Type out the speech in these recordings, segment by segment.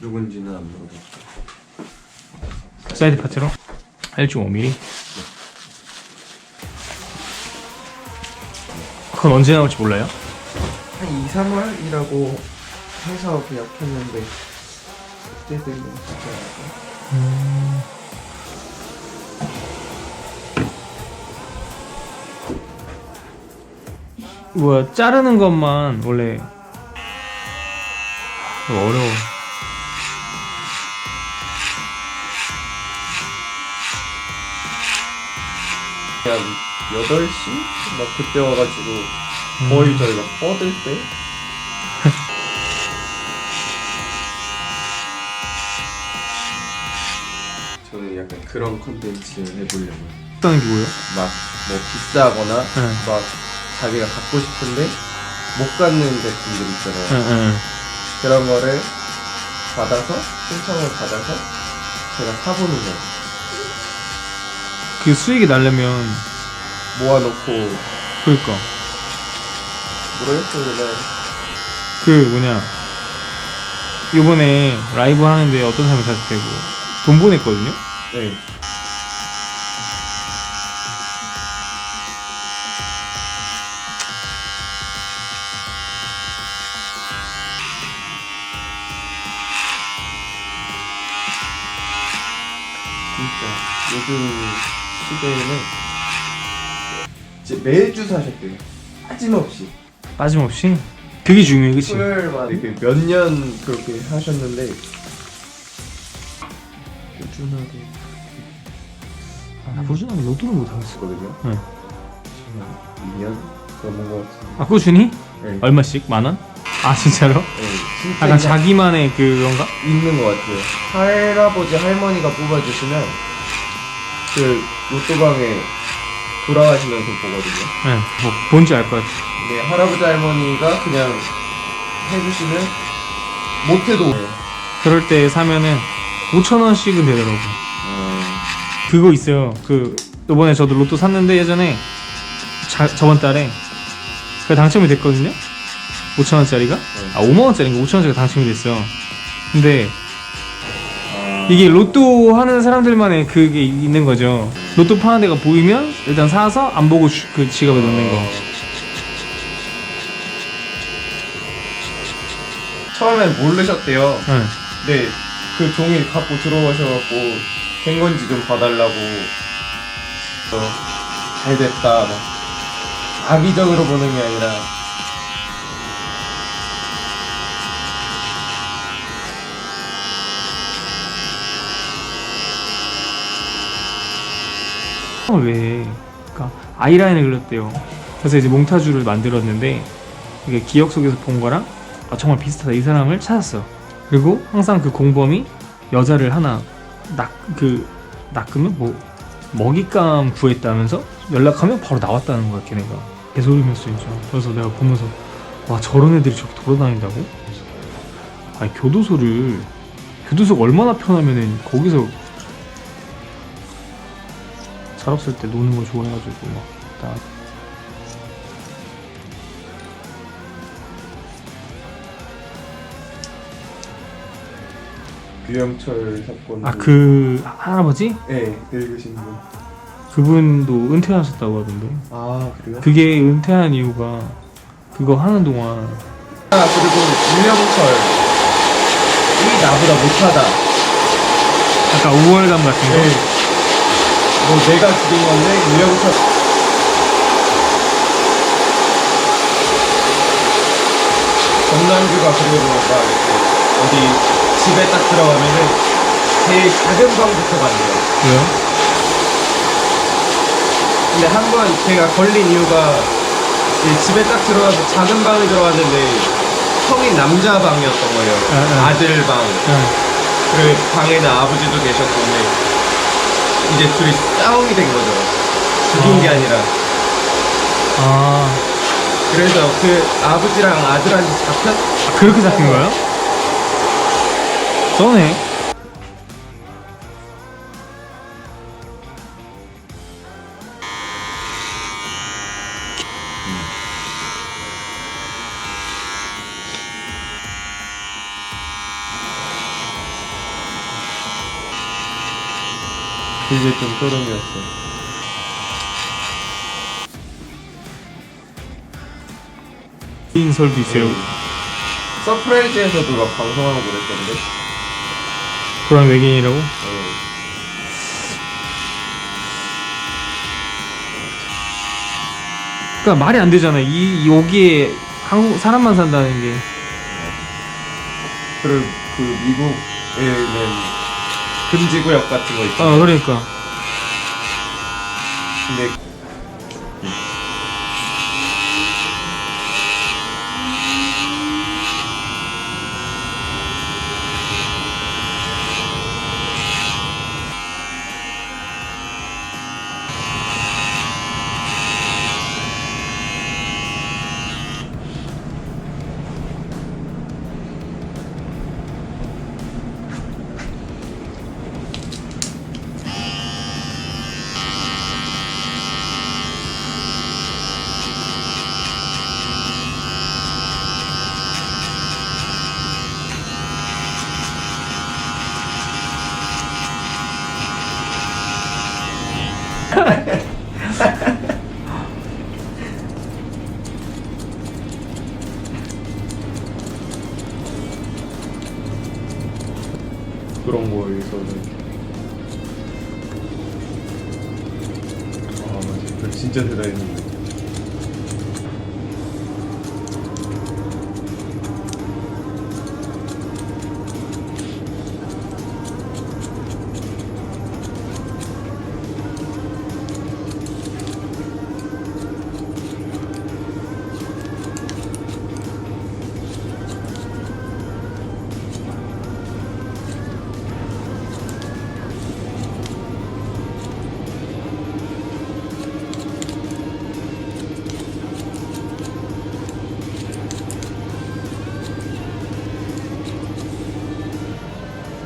누군지는 안 모르겠어. 사이드 파트로 1.5mm. 그건 언제 나올지 몰라요? 한 2, 3월이라고 해서 계약했는데 그때 되면 진짜 뭐야 자르는 것만 원래 이거 어려워. 한 8시? 막 그때 와가지고 거의 저희가 뻗을 때 저는 약간 그런 컨텐츠 해보려고 게 뭐예요? 막 뭐 비싸거나 네. 막 자기가 갖고 싶은데 못 갖는 제품들 있잖아요 응, 응. 그런 거를 받아서 신청을 받아서 제가 사보는 거예요 그 수익이 날려면 모아놓고. 그러니까. 모르겠어요 그냥 그 뭐냐. 요번에 라이브 하는데 어떤 사람이 자극되고. 돈 보냈거든요? 네. 진짜 요즘 시대에는 이제 매주 사셨대요 빠짐없이 빠짐없이 그게 중요해 그치? 수요일만 이렇게 몇 년 그렇게 하셨는데 꾸준하게 아, 꾸준하게 로또를 못하겠어 했거든요 네. 지금 2년 넘은 것 같은데 아 꾸준히? 네. 얼마씩? 만 원? 아 진짜로? 네, 진짜 약간 자기만의 그건가? 있는 것 같아요 할아버지 할머니가 뽑아주시면 그 로또방에 돌아가시면서 보거든요. 네, 뭐 뭔지 알 것 같아 근데 할아버지 할머니가 그냥 해주시면 못해도 그럴 때 사면은 5천 원씩은 되더라고 어, 그거 있어요. 그 이번에 저도 로또 샀는데 예전에 자, 저번 달에 그 당첨이 됐거든요? 5천 원짜리가? 아 5만 원짜리인가? 5천 원짜리가 당첨이 됐어 근데 아, 이게 로또 하는 사람들만의 그게 있는 거죠 로또 파는 데가 보이면 일단 사서 안 보고 주- 그 지갑에 넣는 거. 처음엔 모르셨대요. 응. 네, 그 종이 갖고 들어오셔갖고 된 건지 좀 봐달라고. 어, 잘 됐다. 막 악의적으로 보는 게 아니라 왜? 그러니까 아이라인을 그렸대요. 그래서 이제 몽타주를 만들었는데 이게 기억 속에서 본 거랑 아, 정말 비슷하다 이 사람을 찾았어. 그리고 항상 그 공범이 여자를 하나 낚그 낚으면 뭐 먹잇감 구했다면서 연락하면 바로 나왔다는 거야 걔네가 개소리면서 진짜. 그래서 내가 보면서 와 저런 애들이 저렇게 돌아다닌다고? 아니 교도소를 교도소가 얼마나 편하면은 거기서 살 없을 때 노는 거 좋아해가지고 막 나. 유영철 사건 아 그 할아버지 네 늙으신 분. 그분도 은퇴하셨다고 하던데 아 그래요? 그게 은퇴한 이유가 그거 하는 동안 아 그리고 유영철 이 나보다 못하다 약간 우월감 같은 거 네. 뭐 내가 죽인 건데 유영철 전남주가 그리고 막 이렇게 어디 집에 딱 들어가면은 제일 작은 방부터 간대요. 왜요? 근데 한 번 제가 걸린 이유가 이 집에 딱 들어가서 작은 방에 들어갔는데 형이 남자 방이었던 거예요. 아, 아. 아들 방. 응. 그 방에는 아버지도 계셨던데 이제 둘이 싸움이 된 거죠. 죽인 게 어. 아니라. 아 그래서 그 아버지랑 아들한테 잡혔? 아, 그렇게 잡힌 거예요? 써네 그게 좀 소름이었어. 인설도 있어요. 네. 서프라이즈에서도 막 방송하고 그랬던데. 그런 외계인이라고? 네. 그러니까 말이 안 되잖아. 이 여기에 한국 사람만 산다는 게. 그리고 그 미국에는 금지구역 같은 거 있잖아. 아 그러니까. 근데 그런 거에서는. 아 맞아. 그 진짜 대단했는데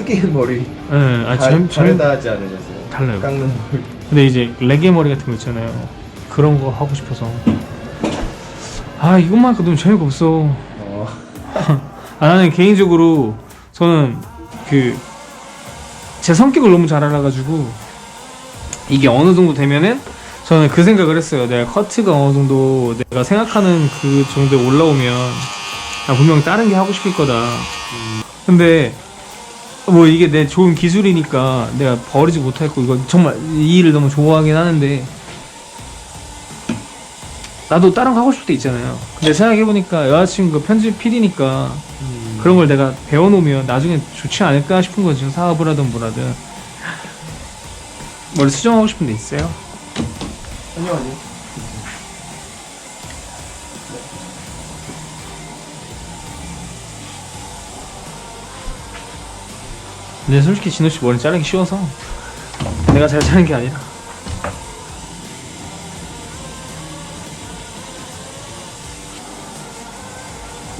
흑인 머리 예, 아 다, 전, 전 다르다 하지 않으셨어요? 달라요. 깎는 머리 근데 이제 레게 머리 같은 거 있잖아요. 그런 거 하고 싶어서. 아 이것만 해도 재미가 없어. 어. 아, 나는 개인적으로 저는 그 제 성격을 너무 잘 알아가지고 이게 어느 정도 되면은 저는 그 생각을 했어요. 내가 커트가 어느 정도 내가 생각하는 그 정도에 올라오면 나 분명 다른 게 하고 싶을 거다. 근데 뭐 이게 내 좋은 기술이니까 내가 버리지 못했고 이거 정말 이 일을 너무 좋아하긴 하는데 나도 다른 거 하고 싶을 때 있잖아요. 근데 생각해보니까 여자친구가 편집 PD니까 그런 걸 내가 배워놓으면 나중에 좋지 않을까 싶은 거죠. 사업을 하든 뭐라든. 머리 수정하고 싶은 데 있어요? 아니요 아니요 근데 솔직히 진호 씨 머리 자르기 쉬워서 내가 잘 자른 게 아니라.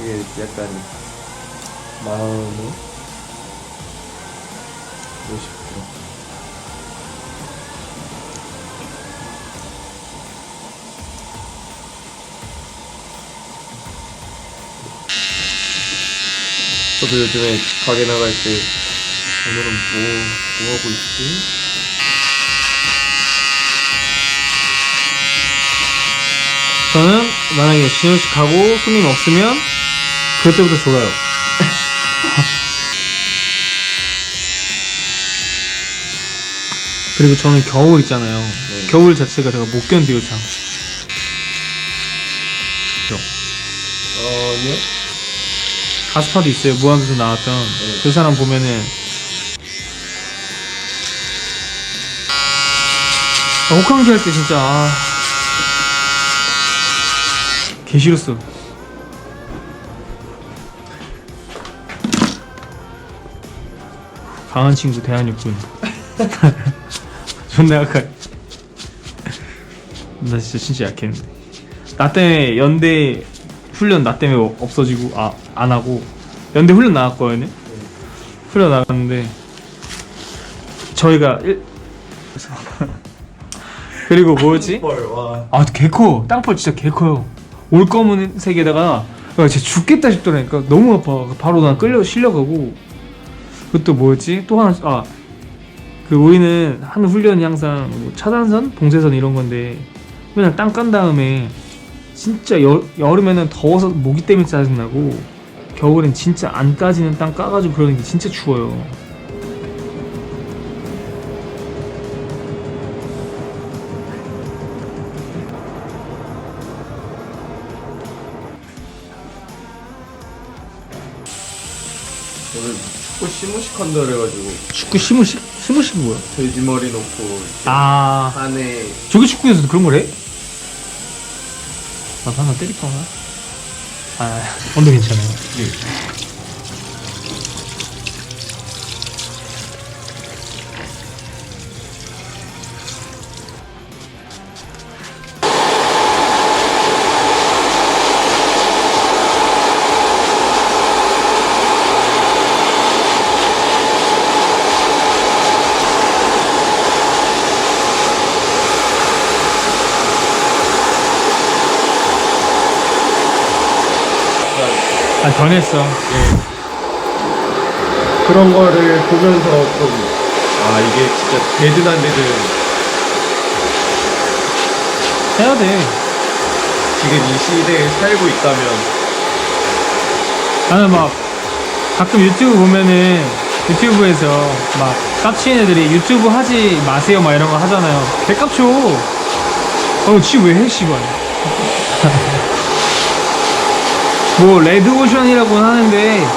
이게 약간 마음이 멋있고 저도 요즘에 가게 나갈 때 오늘은 뭐, 뭐 하고 있지? 저는 만약에 진호 씨 가고 손님 없으면 그때부터 졸아요. 그리고 저는 겨울 있잖아요. 네. 겨울 자체가 제가 못 견뎌요, 참. 어, 아니요? 가스파도 있어요. 무한도전 나왔던 네. 그 사람 보면은 아, 혹한기 할때 진짜 아... 개 싫었어. 강한 친구 대한육군. 존나 약해. 나 진짜 진짜 약했는데. 나 때문에 연대 훈련 나 때문에 없어지고 아 안 하고 연대 훈련 나갔거든요. 훈련 나갔는데 저희가 일... 그리고 뭐였지? 와. 아 개커 땅벌 진짜 개커요. 올 검은 색에다가 야, 진짜 죽겠다 싶더라니까 너무 아파. 바로 난 끌려 실려가고 그것도 뭐였지? 또 하나 그 우리는 하는 훈련이 항상 뭐 차단선, 봉쇄선 이런 건데 맨날 땅 깐 다음에 진짜 여, 여름에는 더워서 모기 때문에 짜증나고 겨울엔 진짜 안 까지는 땅 까가지고 그러는 게 진짜 추워요. 오늘 축구 시무식 한다 그래가지고 축구 시무식 시무식 뭐야? 돼지 머리 놓고 아 안에 저기 축구에서도 그런 걸 해? 나도 하나 때릴까 나? 아 언더 괜찮아요. 아 변했어. 예. 그런 거를 보면서 좀 아 이게 진짜 되든 안 되든 해야 돼. 지금 이 시대에 살고 있다면 나는 막 가끔 유튜브 보면은 유튜브에서 막 깝치는 애들이 유튜브 하지 마세요 막 이런 거 하잖아요. 개깝쳐. 어, 지왜 해, 씨발. 뭐 레드 오션이라고는 하는데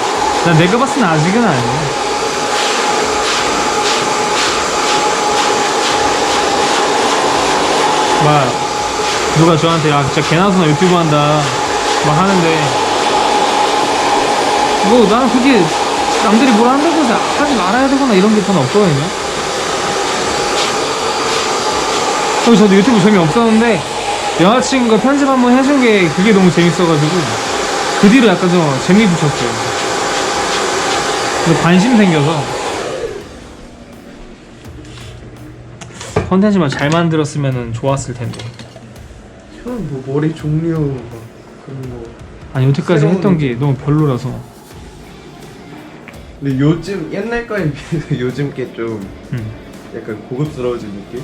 난 내가 봤을 땐 아직은 아니야. 막 누가 저한테 야 진짜 개나소나 유튜브 한다 막 하는데. 뭐 나는 그게 남들이 뭘 한다고 해서 하지 말아야 되거나 이런 게 저는 없거든요. 그리고 저도 유튜브 재미 없었는데 여자친구가 편집 한번 해준 게 그게 너무 재밌어가지고 그 뒤로 약간 좀 재미 붙였어요. 관심 생겨서. 컨텐츠만 잘 만들었으면 좋았을 텐데. 저는 뭐 머리 종류 막 그런 거. 아니 여태까지 새로운 했던 게 너무 별로라서. 근데 요즘 옛날 거에 비해서 요즘 게 좀 음. 약간 고급스러워진 느낌?